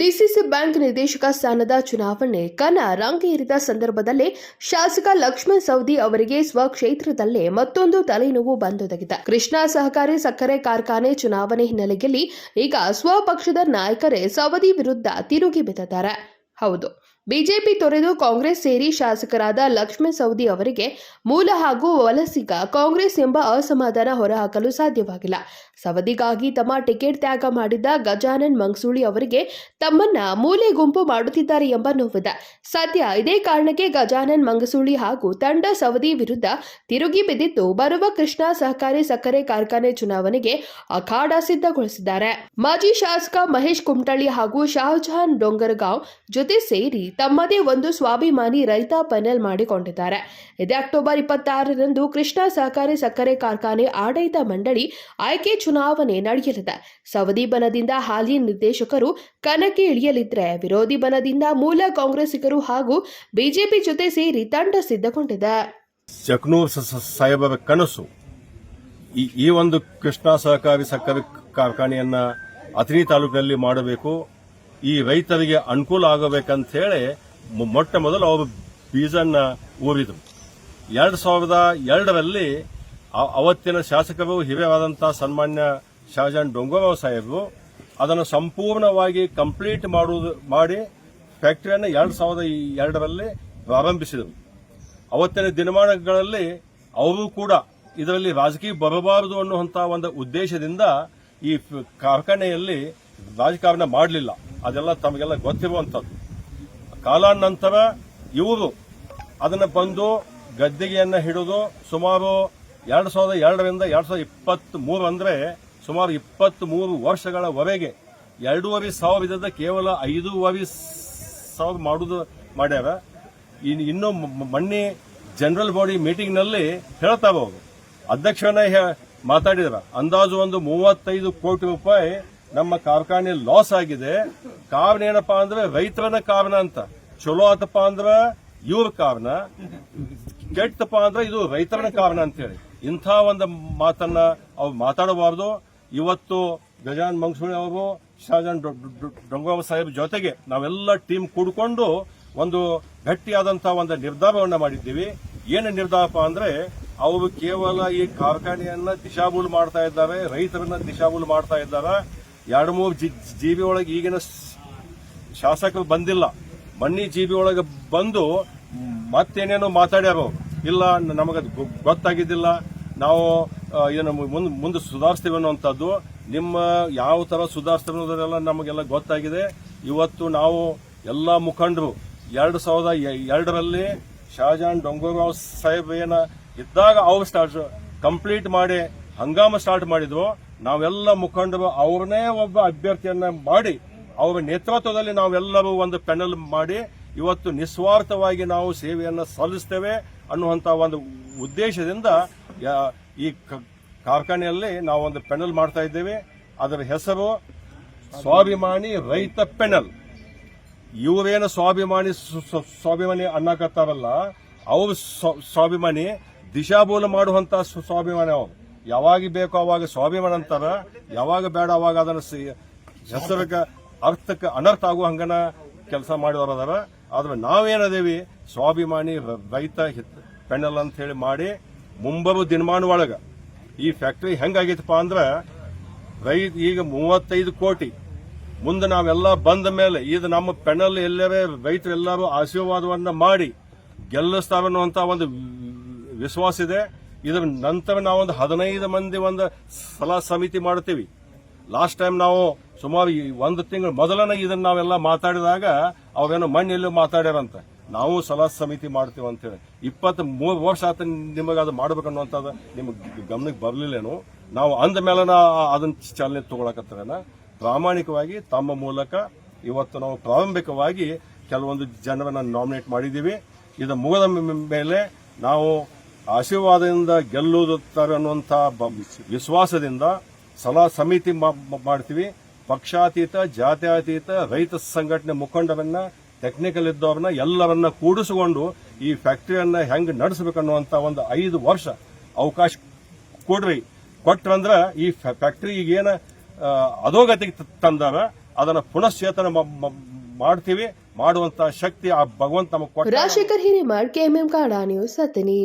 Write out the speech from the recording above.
DCC bank ನಿರ್ದೇಶಕ ಸ್ಥಾನದ ಚುನಾವಣೆ ಕನ ರಂಗೇರಿದ ಸಂದರ್ಭದಲ್ಲೇ ಶಾಸಕ ಲಕ್ಷ್ಮಣ್ ಸವದಿ ಅವರಿಗೆ ಸ್ವಕ್ಷೇತ್ರದಲ್ಲೇ ಮತ್ತೊಂದು ತಲೆನೋವು ಬಂದೊದಗಿದೆ. ಕೃಷ್ಣಾ ಸಹಕಾರಿ ಸಕ್ಕರೆ ಕಾರ್ಖಾನೆ ಚುನಾವಣೆ ಹಿನ್ನೆಲೆಯಲ್ಲಿ ಈಗ ಸ್ವಪಕ್ಷದ ನಾಯಕರೇ ಸವದಿ ವಿರುದ್ಧ ತಿರುಗಿ ಬಿದ್ದಿದ್ದಾರೆ. ಹೌದು, ಬಿಜೆಪಿ ತೊರೆದು ಕಾಂಗ್ರೆಸ್ ಸೇರಿ ಶಾಸಕರಾದ ಲಕ್ಷ್ಮಣ್ ಸವದಿ ಅವರಿಗೆ ಮೂಲ ಹಾಗೂ ವಲಸಿಗ ಕಾಂಗ್ರೆಸ್ ಎಂಬ ಅಸಮಾಧಾನ ಹೊರಹಾಕಲು ಸಾಧ್ಯವಾಗಿಲ್ಲ. ಸವದಿಗಾಗಿ ತಮ್ಮ ಟಿಕೆಟ್ ತ್ಯಾಗ ಮಾಡಿದ ಗಜಾನನ್ ಮಂಗಸೂಳಿ ಅವರಿಗೆ ತಮ್ಮನ್ನ ಮೂಲೆ ಗುಂಪು ಮಾಡುತ್ತಿದ್ದಾರೆ ಎಂಬ ನೋವಿದೆ. ಸದ್ಯ ಇದೇ ಕಾರಣಕ್ಕೆ ಗಜಾನನ್ ಮಂಗಸೂಳಿ ಹಾಗೂ ತಂಡ ಸವದಿ ವಿರುದ್ಧ ತಿರುಗಿ ಬಿದ್ದಿದ್ದು, ಬರುವ ಕೃಷ್ಣಾ ಸಹಕಾರಿ ಸಕ್ಕರೆ ಕಾರ್ಖಾನೆ ಚುನಾವಣೆಗೆ ಅಖಾಡ ಸಿದ್ಧಗೊಳಿಸಿದ್ದಾರೆ. ಮಾಜಿ ಶಾಸಕ ಮಹೇಶ್ ಕುಮಟಳ್ಳಿ ಹಾಗೂ ಶಾಹಜಹಾನ್ ಡೊಂಗರ್ಗಾಂವ್ ಜೊತೆ ಸೇರಿ ತಮ್ಮದೇ ಒಂದು ಸ್ವಾಭಿಮಾನಿ ರೈತ ಪೆನಲ್ ಮಾಡಿಕೊಂಡಿದ್ದಾರೆ. ಇದೇ ಅಕ್ಟೋಬರ್ ಇಪ್ಪತ್ತಾರರಂದು ಕೃಷ್ಣಾ ಸಹಕಾರಿ ಸಕ್ಕರೆ ಕಾರ್ಖಾನೆ ಆಡಳಿತ ಮಂಡಳಿ ಆಯ್ಕೆ ಚುನಾವಣೆ ನಡೆಯಲಿದೆ. ಸವದಿ ಬನದಿಂದ ಹಾಲಿ ನಿರ್ದೇಶಕರು ಕಣಕ್ಕೆ ಇಳಿಯಲಿದ್ರೆ ವಿರೋಧಿ ಬನದಿಂದ ಮೂಲ ಕಾಂಗ್ರೆಸ್ಸಿಗರು ಹಾಗೂ ಬಿಜೆಪಿ ಜೊತೆ ಸೇರಿ ತಂಡ ಸಿದ್ಧಗೊಂಡಿದೆ. ಸ- ಸಾಹೇಬರ ಕನಸು. ಈ ಒಂದು ಕೃಷ್ಣ ಸಹಕಾರಿ ಸಕ್ಕರೆ ಕಾರ್ಖಾನೆಯನ್ನ ಅಥಣಿ ತಾಲೂಕಿನಲ್ಲಿ ಮಾಡಬೇಕು. ಈ ರೈತರಿಗೆ ಅನುಕೂಲ ಆಗಬೇಕಂತ ಹೇಳಿ ಮೊಟ್ಟ ಮೊದಲು ಅವರು ಬೀಜನ್ನ ಊರಿದರು. ಎರಡು ಸಾವಿರದ ಎರಡರಲ್ಲಿ ಅವತ್ತಿನ ಶಾಸಕರು ಹಿರಿಯರಾದಂತಹ ಸನ್ಮಾನ್ಯ ಶಹಜಾನ್ ಡೊಂಗೋರಾವ್ ಸಾಹೇಬರು ಅದನ್ನು ಸಂಪೂರ್ಣವಾಗಿ ಕಂಪ್ಲೀಟ್ ಮಾಡುವುದು, ಮಾಡಿ ಫ್ಯಾಕ್ಟರಿಯನ್ನು ಎರಡು ಸಾವಿರದ ಎರಡರಲ್ಲಿ ಪ್ರಾರಂಭಿಸಿದರು. ಅವತ್ತಿನ ದಿನಮಾನಗಳಲ್ಲಿ ಅವರು ಕೂಡ ಇದರಲ್ಲಿ ರಾಜಕೀಯ ಬರಬಾರದು ಅನ್ನುವಂತಹ ಒಂದು ಉದ್ದೇಶದಿಂದ ಈ ಕಾರ್ಖಾನೆಯಲ್ಲಿ ರಾಜಕಾರಣ ಮಾಡಲಿಲ್ಲ. ಅದೆಲ್ಲ ತಮಗೆಲ್ಲ ಗೊತ್ತಿರುವಂಥದ್ದು. ಕಾಲಾನಂತರ ಇವರು ಅದನ್ನು ಬಂದು ಗದ್ದೆಗೆಯನ್ನು ಹಿಡಿದು ಸುಮಾರು ಎರಡ್ ಸಾವಿರದ ಎರಡರಿಂದ ಎರಡು ಸಾವಿರದ ಇಪ್ಪತ್ತ್ ಮೂರು ಅಂದರೆ ಸುಮಾರು ಇಪ್ಪತ್ತ್ ಮೂರು ವರ್ಷಗಳವರೆಗೆ ಎರಡೂವರೆ ಸಾವಿರದ ಕೇವಲ ಐದೂವರೆ ಸಾವಿರ ಮಾಡುದು ಮಾಡ್ಯಾರ. ಇನ್- ಇನ್ನು ಮ- ಮೊನ್ನೆ ಜನರಲ್ ಬಾಡಿ ಮೀಟಿಂಗ್ನಲ್ಲಿ ಹೇಳ್ತಾವ ಅವರು. ಅಧ್ಯಕ್ಷನೇ ಮಾತಾಡಿದ್ರ. ಅಂದಾಜು ಒಂದು ಮೂವತ್ತೈದು ಕೋಟಿ ರೂಪಾಯಿ ನಮ್ಮ ಕಾರ್ಖಾನೆ ಲಾಸ್ ಆಗಿದೆ. ಕಾರಣ ಏನಪ್ಪ ಅಂದ್ರೆ ರೈತರನ್ನ ಕಾರಣ ಅಂತ. ಚಲೋ ಆತಪ್ಪ ಅಂದ್ರ ಇವ್ರ ಕಾರಣ. ಕೆಟ್ಟಪ್ಪ ಅಂದ್ರೆ ಇದು ರೈತರನ್ನ ಕಾರಣ ಅಂತೇಳಿ ಇಂಥ ಒಂದು ಮಾತನ್ನ ಅವ್ರು ಮಾತಾಡಬಾರ್ದು. ಇವತ್ತು ಗಜಾನ್ ಮಂಗಸೂಳಿ ಅವರು ಶಹಜಾನ್ ಡೊಂಗೋಬ ಸಾಹೇಬ್ ಜೊತೆಗೆ ನಾವೆಲ್ಲ ಟೀಮ್ ಕೂಡಿಕೊಂಡು ಒಂದು ಗಟ್ಟಿಯಾದಂತಹ ಒಂದು ನಿರ್ಧಾರವನ್ನು ಮಾಡಿದ್ದೀವಿ. ಏನು ನಿರ್ಧಾರಪ್ಪ ಅಂದ್ರೆ, ಅವರು ಕೇವಲ ಈ ಕಾರ್ಖಾನೆಯನ್ನ ದಿಶಾಬೂಲ್ ಮಾಡ್ತಾ ಇದ್ದಾರೆ, ರೈತರನ್ನ ದಿಶಾಬೂಲ್ ಮಾಡ್ತಾ ಇದ್ದಾರೆ. ಎರಡು ಮೂರು ಜೀವಿ ಒಳಗೆ ಈಗಿನ ಶಾಸಕರು ಬಂದಿಲ್ಲ. ಮಣ್ಣಿ ಜೀವಿ ಒಳಗೆ ಬಂದು ಮತ್ತೇನೇನೋ ಮಾತಾಡ್ಯಾರ. ಇಲ್ಲ ನಮಗೆ ಗೊತ್ತಾಗಿದ್ದಿಲ್ಲ. ನಾವು ಏನು ಮುಂದೆ ಮುಂದೆ ಸುಧಾರಿಸ್ತೇವೆ ಅನ್ನುವಂಥದ್ದು ನಿಮ್ಮ ಯಾವ ತರ ಸುಧಾರಿಸ್ತೇವೆ ಅನ್ನೋದನ್ನೆಲ್ಲ ನಮಗೆಲ್ಲ ಗೊತ್ತಾಗಿದೆ. ಇವತ್ತು ನಾವು ಎಲ್ಲ ಮುಖಂಡರು, ಎರಡು ಸಾವಿರದ ಎರಡರಲ್ಲಿ ಶಹಜಾನ್ ಡೊಂಗೋರಾವ್ ಸಾಹೇಬ್ ಏನ ಇದ್ದಾಗ ಅವ್ರು ಸ್ಟಾರ್ಟ್ ಕಂಪ್ಲೀಟ್ ಮಾಡಿ ಹಂಗಾಮ ಸ್ಟಾರ್ಟ್ ಮಾಡಿದ್ರು. ನಾವೆಲ್ಲ ಮುಖಂಡರು, ಅವ್ರನ್ನೇ ಒಬ್ಬ ಅಭ್ಯರ್ಥಿಯನ್ನ ಮಾಡಿ, ಅವರ ನೇತೃತ್ವದಲ್ಲಿ ನಾವೆಲ್ಲರೂ ಒಂದು ಪೆನಲ್ ಮಾಡಿ, ಇವತ್ತು ನಿಸ್ವಾರ್ಥವಾಗಿ ನಾವು ಸೇವೆಯನ್ನು ಸಲ್ಲಿಸ್ತೇವೆ. ಅನ್ನುವಂತ ಒಂದು ಉದ್ದೇಶದಿಂದ ಈ ಕಾರ್ಖಾನೆಯಲ್ಲಿ ನಾವು ಒಂದು ಪೆನಲ್ ಮಾಡ್ತಾ ಇದ್ದೇವೆ. ಅದರ ಹೆಸರು ಸ್ವಾಭಿಮಾನಿ ರೈತ ಪೆನಲ್. ಇವರೇನು ಸ್ವಾಭಿಮಾನಿ ಸ್ವ- ಸ್ವ- ಸ್ವಾಭಿಮಾನಿ ಅನ್ನಕತ್ತಾರಲ್ಲ, ಅವರು ಸ್ವಾಭಿಮಾನಿ, ದಿಶಾಬೋಲ ಮಾಡುವಂತ ಸ್ವ- ಸ್ವಾಭಿಮಾನಿ ಅವರು. ಯಾವಾಗ ಬೇಕೋ ಅವಾಗ ಸ್ವಾಭಿಮಾನ ಅಂತಾರ, ಯಾವಾಗ ಬೇಡ ಅವಾಗ ಅದನ್ನು ಹೆಸರಕ್ಕೆ, ಅರ್ಥಕ್ಕೆ ಅನರ್ಥ ಆಗುವ ಹಂಗನ ಕೆಲಸ ಮಾಡಿದವರದಾರ ಆದ್ರೆ ನಾವೇನದೇವಿ? ಸ್ವಾಭಿಮಾನಿ ರೈತ ಪೆನಲ್ ಅಂತ ಹೇಳಿ ಮಾಡಿ ಮುಂಬರುವ ದಿನಮಾನ ಒಳಗೆ ಈ ಫ್ಯಾಕ್ಟರಿ ಹೆಂಗಾಗೈತಪ್ಪ ಅಂದ್ರೆ ರೈತ ಈಗ ಮೂವತ್ತೈದು ಕೋಟಿ. ಮುಂದೆ ನಾವೆಲ್ಲ ಬಂದ ಮೇಲೆ ಇದು ನಮ್ಮ ಪೆನಲ್ ಎಲ್ಲರೇ ರೈತರೆಲ್ಲರೂ ಆಶೀರ್ವಾದವನ್ನು ಮಾಡಿ ಗೆಲ್ಲಿಸ್ತಾವೆ ಅನ್ನುವಂತ ಒಂದು ವಿಶ್ವಾಸ ಇದೆ. ಇದರ ನಂತರ ನಾವೊಂದು ಹದಿನೈದು ಮಂದಿ ಒಂದು ಸಲಹಾ ಸಮಿತಿ ಮಾಡ್ತೀವಿ. ಲಾಸ್ಟ್ ಟೈಮ್ ನಾವು ಸುಮಾರು ಒಂದು ತಿಂಗಳು ಮೊದಲನೇ ಇದನ್ನ ನಾವೆಲ್ಲ ಮಾತಾಡಿದಾಗ ಅವೇನೋ ಮಣ್ಣೆಲ್ಲೂ ಮಾತಾಡ್ಯಾರಂತ. ನಾವು ಸಲಹಾ ಸಮಿತಿ ಮಾಡ್ತೀವಿ ಅಂತೇಳಿ. ಇಪ್ಪತ್ತ್ ಮೂರು ವರ್ಷ ಆತ ನಿಮಗೆ ಅದು ಮಾಡ್ಬೇಕನ್ನುವಂಥದ್ದು ನಿಮಗೆ ಗಮನಕ್ಕೆ ಬರಲಿಲ್ಲೇನು, ನಾವು ಅಂದ ಮೇಲೆ ಅದನ್ನ ಚಾಲನೆ ತಗೊಳಕತ್ತೇನ ಪ್ರಾಮಾಣಿಕವಾಗಿ ತಮ್ಮ ಮೂಲಕ ಇವತ್ತು ನಾವು ಪ್ರಾರಂಭಿಕವಾಗಿ ಕೆಲವೊಂದು ಜನರನ್ನ ನಾಮಿನೇಟ್ ಮಾಡಿದ್ದೀವಿ ಇದು ಮುಗದ ಮೇಲೆ ನಾವು ಆಶೀರ್ವಾದದಿಂದ ಗೆಲ್ಲುತ್ತಾರೆ ಅನ್ನುವಂಥ ವಿಶ್ವಾಸದಿಂದ ಸಲಹಾ ಸಮಿತಿ ಮಾಡ್ತೀವಿ. ಪಕ್ಷಾತೀತ, ಜಾತ್ಯತೀತ, ರೈತ ಸಂಘಟನೆ ಮುಖಂಡರನ್ನ ಟೆಕ್ನಿಕಲ್ ಇದ್ದವ್ರನ್ನ ಎಲ್ಲರನ್ನ ಕೂಡಿಸಿಕೊಂಡು ಈ ಫ್ಯಾಕ್ಟರಿಯನ್ನ ಹೆಂಗ್ ನಡೆಸಬೇಕನ್ನುವಂತ ಒಂದು ಐದು ವರ್ಷ ಅವಕಾಶ ಕೊಡ್ರಿ. ಕೊಟ್ರಂದ್ರ ಈ ಫ್ಯಾಕ್ಟರಿ ಈಗೇನ ಅಧೋಗತಿಗೆ ತಂದಾರ, ಅದನ್ನ ಪುನಶ್ಚೇತನ ಮಾಡ್ತೀವಿ, ಮಾಡುವಂತ ಶಕ್ತಿ ಆ ಭಗವಂತ ರಾಜಶೇಖರ್ ಹಿರೇಮಾಡ್ ಕೆಎಂಎಂ ಕಾಡಾ ನ್ಯೂಸ್ ಹತ್ತನಿ.